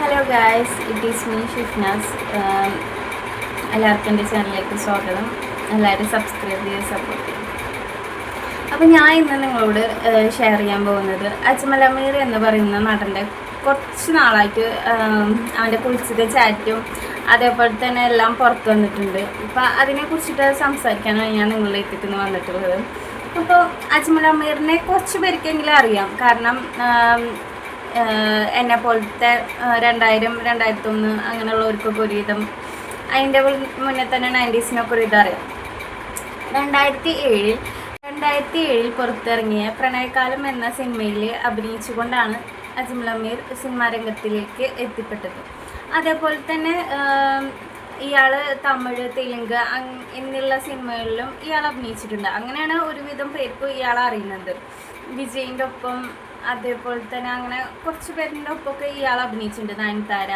Hello guys it is me Shifnas എല്ലാവർക്കും എന്റെ ചാനലിലേക്ക് സ്വാഗതം. എല്ലാവരും സബ്സ്ക്രൈബ് ചെയ്ത് സപ്പോർട്ട് ചെയ്യും. അപ്പോൾ ഞാൻ ഇന്ന് നിങ്ങളോട് ഷെയർ ചെയ്യാൻ പോകുന്നത് അജ്മലമീർ എന്ന് പറയുന്ന നടന്റെ കുറച്ച് നാളായിട്ട് അവന്റെ കുളിച്ചത് ചാറ്റും അതേപോലെ തന്നെ എല്ലാം പുറത്ത് വന്നിട്ടുണ്ട്. അപ്പോൾ അതിനെ കുറിച്ചിട്ട് സംസാരിക്കാനാണ് ഞാൻ നിങ്ങളുടെ എത്തിക്കുന്ന വന്നിട്ടുള്ളത്. അപ്പോൾ അജ്മൽ അമീറിനെ കുറച്ച് പേർക്കെങ്കിലും അറിയാം. കാരണം എന്നെ പോലത്തെ രണ്ടായിരം രണ്ടായിരത്തി ഒന്ന് അങ്ങനെയുള്ളവർക്കൊക്കെ ഒരുവിധം. അതിന്റെ മുന്നേ തന്നെ നയന്റീസിനൊക്കെ ഒരു ഇതറിയാം രണ്ടായിരത്തി ഏഴിൽ രണ്ടായിരത്തി ഏഴിൽ പുറത്തിറങ്ങിയ പ്രണയകാലം എന്ന സിനിമയിൽ അഭിനയിച്ചുകൊണ്ടാണ് അജ്മൽ അമീർ സിനിമാ രംഗത്തിലേക്ക് എത്തിപ്പെട്ടത്. അതേപോലെ തന്നെ ഇയാൾ തമിഴ് തെലുങ്ക് എന്നുള്ള സിനിമകളിലും ഇയാൾ അഭിനയിച്ചിട്ടുണ്ട്. അങ്ങനെയാണ് ഒരുവിധം പേർക്ക് ഇയാൾ അറിയുന്നത്. വിജയിന്റെ ഒപ്പം അതേപോലെ തന്നെ അങ്ങനെ കുറച്ച് പേരിന്റെ ഒപ്പമൊക്കെ ഇയാൾ അഭിനയിച്ചിട്ടുണ്ട്. നയൻതാര.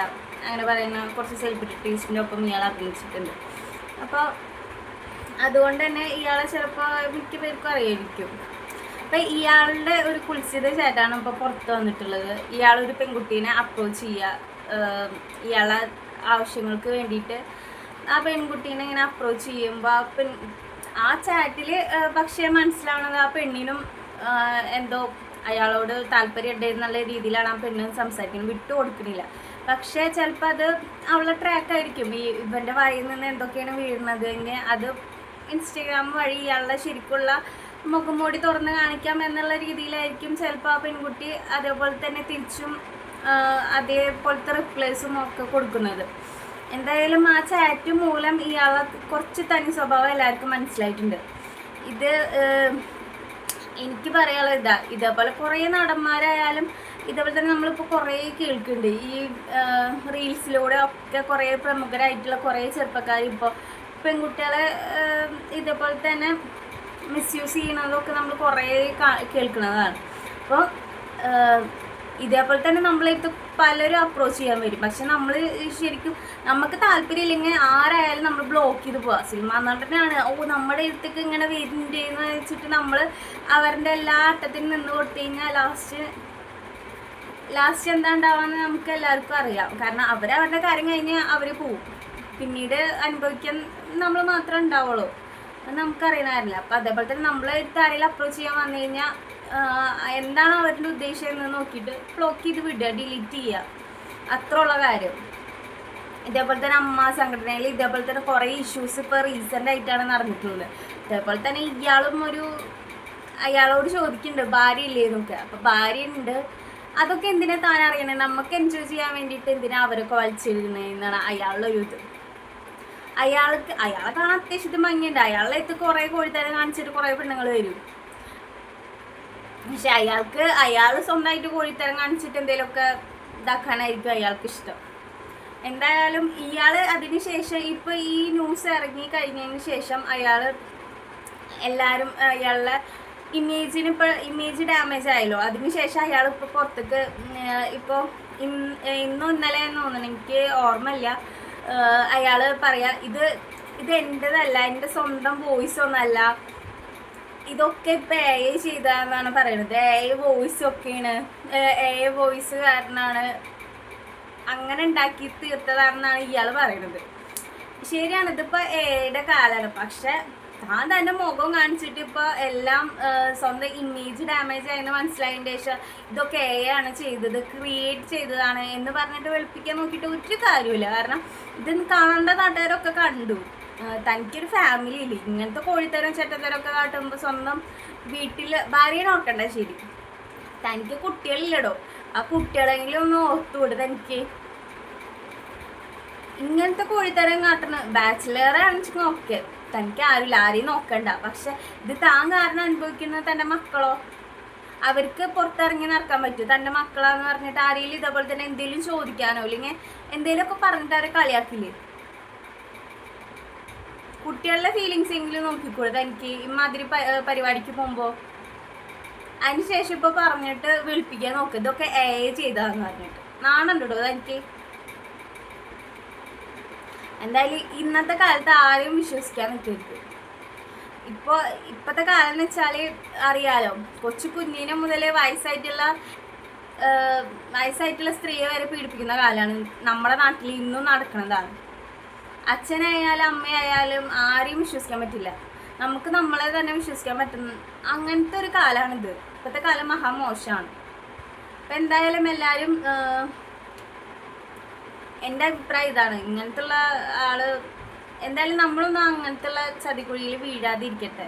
അങ്ങനെ പറയുന്ന കുറച്ച് സെലിബ്രിറ്റീസിന്റെ ഒപ്പം ഇയാൾ അഭിനയിച്ചിട്ടുണ്ട്. അപ്പോൾ അതുകൊണ്ട് തന്നെ ഇയാളെ ചിലപ്പോൾ മിക്ക പേർക്കും അറിയായിരിക്കും. അപ്പം ഇയാളുടെ ഒരു കുളിച്ചത് ചേട്ടാണ് ഇപ്പോൾ പുറത്ത് വന്നിട്ടുള്ളത്. ഇയാളൊരു പെൺകുട്ടീനെ അപ്രോച്ച് ചെയ്യുക. ഇയാളെ ആവശ്യങ്ങൾക്ക് വേണ്ടിയിട്ട് ആ പെൺകുട്ടീനെ ഇങ്ങനെ അപ്രോച്ച് ചെയ്യുമ്പോൾ ആ പെൺ ആ ചാറ്റിൽ പക്ഷേ മനസ്സിലാവണത് ആ പെണ്ണിനും എന്തോ അയാളോട് താല്പര്യം ഉണ്ടായിരുന്നുള്ള രീതിയിലാണ് ആ പെണ്ണ് സംസാരിക്കുന്നത്. വിട്ടു കൊടുക്കുന്നില്ല. പക്ഷേ ചിലപ്പോൾ അത് അവളുടെ ട്രാക്കായിരിക്കും ഈ ഇവന്റെ വായിൽ നിന്ന് എന്തൊക്കെയാണ് വീഴുന്നത്? എങ്കിൽ അത് ഇൻസ്റ്റഗ്രാം വഴി ഇയാളുടെ ശരിക്കുള്ള മുഖം മൂടി തുറന്ന് കാണിക്കാം എന്നുള്ള രീതിയിലായിരിക്കും ചിലപ്പോൾ ആ പെൺകുട്ടി അതേപോലെ തന്നെ തിരിച്ചും അതേപോലത്തെ റിപ്ലൈസും ഒക്കെ കൊടുക്കുന്നത്. എന്തായാലും ആ ചാറ്റ് മൂലം ഇയാളെ കുറച്ച് തനി സ്വഭാവം എല്ലാവർക്കും മനസ്സിലായിട്ടുണ്ട്. ഇത് എനിക്ക് പറയാനുള്ള ഇതാ ഇതേപോലെ കുറേ നടന്മാരായാലും ഇതേപോലെ തന്നെ നമ്മളിപ്പോൾ കുറേ കേൾക്കുന്നുണ്ട്. ഈ റീൽസിലൂടെ ഒക്കെ കുറേ പ്രമുഖരായിട്ടുള്ള കുറേ ചെറുപ്പക്കാർ ഇപ്പോൾ പെൺകുട്ടികളെ ഇതേപോലെ തന്നെ മിസ്യൂസ് ചെയ്യണതൊക്കെ നമ്മൾ കുറേ കേൾക്കുന്നതാണ്. അപ്പോൾ ഇതേപോലെ തന്നെ നമ്മളെടുത്ത് പലരും അപ്രോച്ച് ചെയ്യാൻ വരും. പക്ഷെ നമ്മൾ ശരിക്കും നമുക്ക് താല്പര്യം ഇല്ലെങ്കിൽ ആരായാലും നമ്മൾ ബ്ലോക്ക് ചെയ്ത് പോവാം. സിനിമ നടനാണ്. ഓ നമ്മുടെ അടുത്തേക്ക് ഇങ്ങനെ വരുന്നുണ്ട് എന്ന് വെച്ചിട്ട് നമ്മൾ അവരുടെ എല്ലാ അട്ടത്തിനും നിന്ന് കൊടുത്തു കഴിഞ്ഞാൽ ലാസ്റ്റ് ലാസ്റ്റ് എന്താ ഉണ്ടാവാന്ന് നമുക്ക് എല്ലാവർക്കും അറിയാം. കാരണം അവർ അവരുടെ കാര്യം കഴിഞ്ഞ് അവർ പോവും. പിന്നീട് അനുഭവിക്കാൻ നമ്മൾ മാത്രമേ ഉണ്ടാവുള്ളൂ. അത് നമുക്കറിയണമായിരുന്നില്ല അപ്പം അതേപോലെ തന്നെ നമ്മളെ അടുത്ത് ആരെങ്കിലും അപ്രോച്ച് ചെയ്യാൻ വന്നു കഴിഞ്ഞാൽ എന്താണ് അവരുടെ ഉദ്ദേശം എന്ന് നോക്കിയിട്ട് ബ്ലോക്ക് ചെയ്ത് വിടുക ഡിലീറ്റ് ചെയ്യുക. അത്ര ഉള്ള കാര്യം. ഇതേപോലെ തന്നെ അമ്മ സംഘടനയിൽ ഇതേപോലെ തന്നെ കുറേ ഇഷ്യൂസ് ഇപ്പോൾ റീസെന്റ് ആയിട്ടാണ് നടന്നിട്ടുള്ളത്. ഇതേപോലെ തന്നെ ഇയാളും ഒരു അയാളോട് ചോദിക്കുന്നുണ്ട് ഭാര്യ ഇല്ലേ എന്നൊക്കെ. അപ്പോൾ ഭാര്യ ഉണ്ട് അതൊക്കെ എന്തിനാ താൻ അറിയണേ? നമുക്ക് എൻജോയ് ചെയ്യാൻ വേണ്ടിയിട്ട് എന്തിനാ അവരൊക്കെ വലിച്ചിരുന്നത് എന്നാണ് അയാളുടെ ഒരു ഇത്. അയാൾക്ക് അയാളെ കാണാൻ അത്യാവശ്യത്തിന് ഭംഗിയുണ്ട്. അയാളുടെ അടുത്ത് കുറേ കോഴിത്തരം കാണിച്ചിട്ട് കുറേ പെണ്ണുങ്ങൾ വരും. പക്ഷെ അയാൾക്ക് അയാൾ സ്വന്തമായിട്ട് കോഴിത്തരം കാണിച്ചിട്ട് എന്തെങ്കിലുമൊക്കെ ഇതാക്കാനായിരിക്കും അയാൾക്ക് ഇഷ്ടം എന്തായാലും ഇയാൾ അതിന് ശേഷം ഇപ്പോൾ ഈ ന്യൂസ് ഇറങ്ങി കഴിഞ്ഞതിന് ശേഷം അയാൾ എല്ലാവരും അയാളുടെ ഇമേജിന് ഇപ്പോൾ ഇമേജ് ഡാമേജ് ആയല്ലോ. അതിന് ശേഷം അയാൾ ഇപ്പോൾ പുറത്തേക്ക് ഇപ്പോൾ ഇന്നും ഇന്നലെ എന്ന് തോന്നുന്നു എനിക്ക് ഓർമ്മയില്ല. അയാൾ പറയാ ഇത് ഇത് എന്റെതല്ല എന്റെ സ്വന്തം വോയിസ് ഒന്നല്ല. ഇതൊക്കെ ഇപ്പൊ എ ഐ ചെയ്തതെന്നാണ് പറയുന്നത് എ ഐ വോയിസ് ഒക്കെയാണ്. എ ഐ വോയിസ് കാരണമാണ് അങ്ങനെ ഉണ്ടാക്കി തീർത്തതാണെന്നാണ് ഇയാൾ പറയുന്നത് ശരിയാണ് ഇതിപ്പോൾ എയുടെ കാലാണ്. പക്ഷെ താൻ തന്നെ മുഖം കാണിച്ചിട്ട് ഇപ്പോൾ എല്ലാം സ്വന്തം ഇമേജ് ഡാമേജ് ആയെന്ന് മനസ്സിലായതിന്റെ ശേഷം ഇതൊക്കെ എ ആണ് ചെയ്തത് ക്രിയേറ്റ് ചെയ്തതാണ് എന്ന് പറഞ്ഞിട്ട് വെളുപ്പിക്കാൻ നോക്കിയിട്ട് ഒരു കാര്യമില്ല കാരണം ഇത് കാണേണ്ട നാട്ടുകാരൊക്കെ കണ്ടു. തനിക്കൊരു ഫാമിലി ഇല്ല? ഇങ്ങനത്തെ കോഴിത്തരം ചെറ്റത്തരമൊക്കെ കാട്ടുമ്പോൾ സ്വന്തം വീട്ടിൽ ഭാര്യയെ നോക്കണ്ട ശരി തനിക്ക് കുട്ടികളില്ലടോ. ആ കുട്ടികളെങ്കിലും ഒന്ന് ഓർത്തുവിട് തനിക്ക്. ഇങ്ങനത്തെ കോഴിത്തരം കാട്ടണ ആണെന്ന് ഓക്കെ തനിക്ക് ആരുമില്ല ആരെയും നോക്കണ്ട. പക്ഷെ ഇത് താൻ കാരണം അനുഭവിക്കുന്നത് തന്റെ മക്കളോ? അവർക്ക് പുറത്തിറങ്ങി നടക്കാൻ പറ്റും തന്റെ മക്കളാന്ന് പറഞ്ഞിട്ട് ആരെങ്കിലും ഇതേപോലെ തന്നെ എന്തെങ്കിലും ചോദിക്കാനോ? അല്ലെങ്കിൽ എന്തെങ്കിലുമൊക്കെ പറഞ്ഞിട്ട് അവരെ കളിയാക്കില്ലേ? കുട്ടികളുടെ ഫീലിങ്സ് എങ്കിലും നോക്കിക്കൂടെ തനിക്ക് ഇമാതിരി പരിപാടിക്ക് പോകുമ്പോൾ അതിനുശേഷം ഇപ്പോൾ പറഞ്ഞിട്ട് വിളിപ്പിക്കാൻ നോക്ക്. ഇതൊക്കെ എ ചെയ്താന്ന് പറഞ്ഞിട്ട്. നാണുണ്ടോ തനിക്ക് എന്തായാലും ഇന്നത്തെ കാലത്ത് ആരെയും വിശ്വസിക്കാൻ പറ്റില്ല ഇപ്പോൾ ഇപ്പോഴത്തെ കാലം എന്ന് വെച്ചാൽ അറിയാലോ കൊച്ചു കുഞ്ഞിനെ മുതലേ വയസ്സായിട്ടുള്ള വയസ്സായിട്ടുള്ള സ്ത്രീയെ വരെ പീഡിപ്പിക്കുന്ന കാലമാണ് നമ്മുടെ നാട്ടിൽ ഇന്നും നടക്കുന്നതാണ് അച്ഛനായാലും അമ്മയായാലും ആരെയും വിശ്വസിക്കാൻ പറ്റില്ല. നമുക്ക് നമ്മളെ തന്നെ വിശ്വസിക്കാൻ പറ്റുന്ന അങ്ങനത്തെ ഒരു കാലമാണിത് ഇപ്പോഴത്തെ കാലം മഹാമോശമാണ് അപ്പം എന്തായാലും എല്ലാവരും എന്റെ അഭിപ്രായം ഇതാണ്. ഇങ്ങനത്തുള്ള ആൾ എന്തായാലും നമ്മളൊന്നും അങ്ങനത്തെ ഉള്ള ചതിക്കുഴിയിൽ വീഴാതിരിക്കട്ടെ.